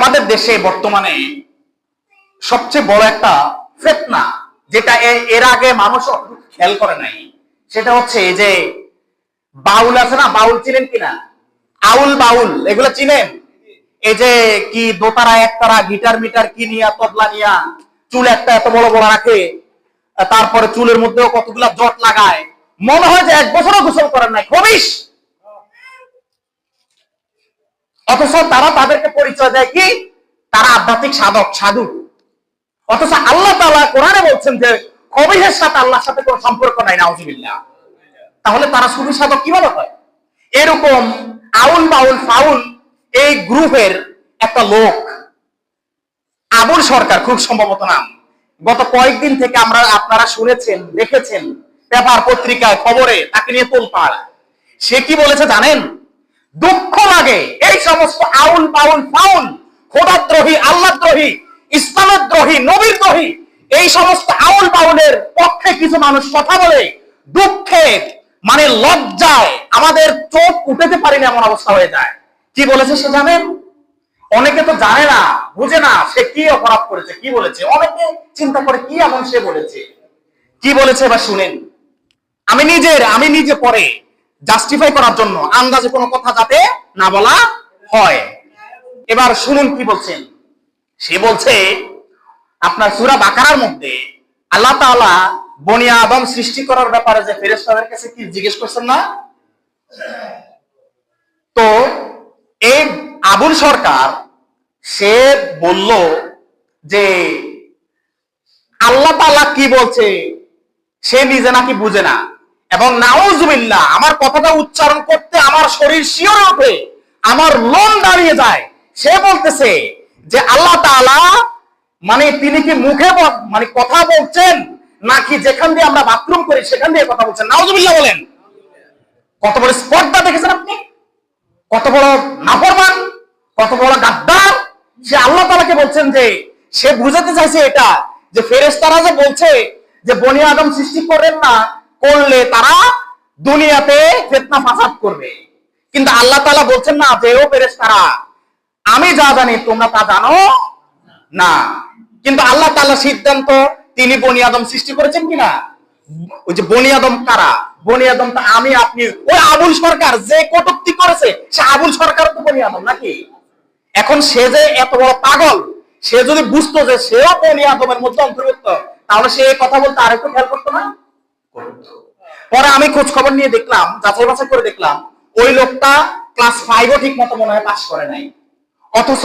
আমাদের দেশে বর্তমানে সবচেয়ে বড় একটা ফেতনা, যেটা এর আগে মানুষ খেয়াল করে নাই, সেটা হচ্ছে যে বাউল আছে না, বাউল চিনেন কিনা? আউল বাউল, এগুলো চিনেন? এই যে কি দোতারা একতারা গিটার মিটার কি নিয়া, তবলা নিয়া, চুল একটা এত বড় বড় রাখে, তারপরে চুলের মধ্যেও কতগুলা জট লাগায়, মনে হয় যে এক বছরও গোসল করেন নাই খবিস অথচ তারা তাদেরকে পরিচয় দেয় কি? তারা আধ্যাত্মিক সাধক, সাধু। অথচ আল্লাহ তাআলা কোরআনে বলছেন যে কবিহের সাথে আল্লাহর সাথে কোনো সম্পর্ক নাই, নাউজুবিল্লাহ। তাহলে তারা সুফি সাধক কীভাবে হয়? এরকম আউল বাউল ফাউল এই গ্রুপের একটা লোক, আবুল সরকার, খুব সম্ভবত নাম। গত কয়েকদিন থেকে আমরা, আপনারা শুনেছেন, দেখেছেন, পেপার পত্রিকায়, খবরে, তাকে নিয়ে তোলপাড়। সে কি বলেছে জানেন? দুঃখ লাগে। এই সমস্ত আউল বাউল ফাউল, খোদাদ্রোহী আল্লাহদ্রোহী ইসলামের দ্রোহী, নবীর দ্রোহী, এই সমস্ত আউল বাউলের পক্ষে কিছু মানুষ কথা বলে, দুঃখে মানে লজ্জায় আমাদের চোখ উঠেতে পারি না এমন অবস্থা হয়ে যায়। কি বলেছে সে জানেন? অনেকে তো জানে না, বুঝে না সে কি অপরাধ করেছে, কি বলেছে। অনেকে চিন্তা করে কি এমন সে বলেছে। কি বলেছে এবার শুনেন। আমি নিজের, আমি নিজে পরে জাস্টিফাই করার জন্য আন্দাজে কোনো কথা যাতে না বলা হয়। এবার শুনুন কি বলছেন। সে বলছে, আপনার সুরা বাকারার মধ্যে আল্লাহ তাআলা বনি আদম সৃষ্টি করার ব্যাপারে যে ফেরেশতাদের কাছে কি জিজ্ঞেস করছেন না? তো এই আবুল সরকার, সে বলল যে, আল্লাহ তাআলা কি বলছে? সে নিজে নাকি বুঝে না। এবং নাউজুবিল্লাহ আমার কথাটা উচ্চারণ করতে আমার শরীর শিওরে ওঠে, আমার লোম দাঁড়িয়ে যায়। সে বলতেছে যে আল্লাহ তাআলা মানে তিনি কি মুখে মানে কথা বলছেন, নাকি যেখান দিয়ে আমরা বাথরুম করি সেখান দিয়ে কথা বলছেন? নাউজুবিল্লাহ বলেন। কত বড় স্পর্ধা দেখেছেন আপনি? কত বড় নাফরমান? কত বড় গাদ্দার? সে আল্লাহ তালাকে বলছেন যে, সে বুঝাতে চাইছে এটা, যে ফেরেশতারা যে বলছে যে বনি আদম সৃষ্টি করেন না করলে তারা দুনিয়াতে ফেতনা ফাসাদ করবে। কিন্তু আল্লাহ তাআলা বলছেন না যে, ও ফেরেশতারা, আমি যা জানি তোমরা তা জানো না। কিন্তু আল্লাহ তাআলা সিদ্ধান্ত, তিনি বনি আদম সৃষ্টি করেছেন কিনা? ওই যে বনি আদম কারা? বনি আদম তা আমি, আপনি। ওই আবুল সরকার যে কটুক্তি করেছে, সে আবুল সরকার তো বনি আদম নাকি? এখন সে যে এত বড় পাগল, সে যদি বুঝতো যে সেও বনি আদমের মধ্যে অন্তর্ভুক্ত, তাহলে সে কথা বলতে আরেকটু খেয়াল। পরে আমি খোঁজ খবর নিয়ে দেখলাম, যাচাই বাছাই করে দেখলাম, ওই লোকটা ক্লাস ফাইভও ঠিক মতো মনে হয় পাশ করে নাই। অথচ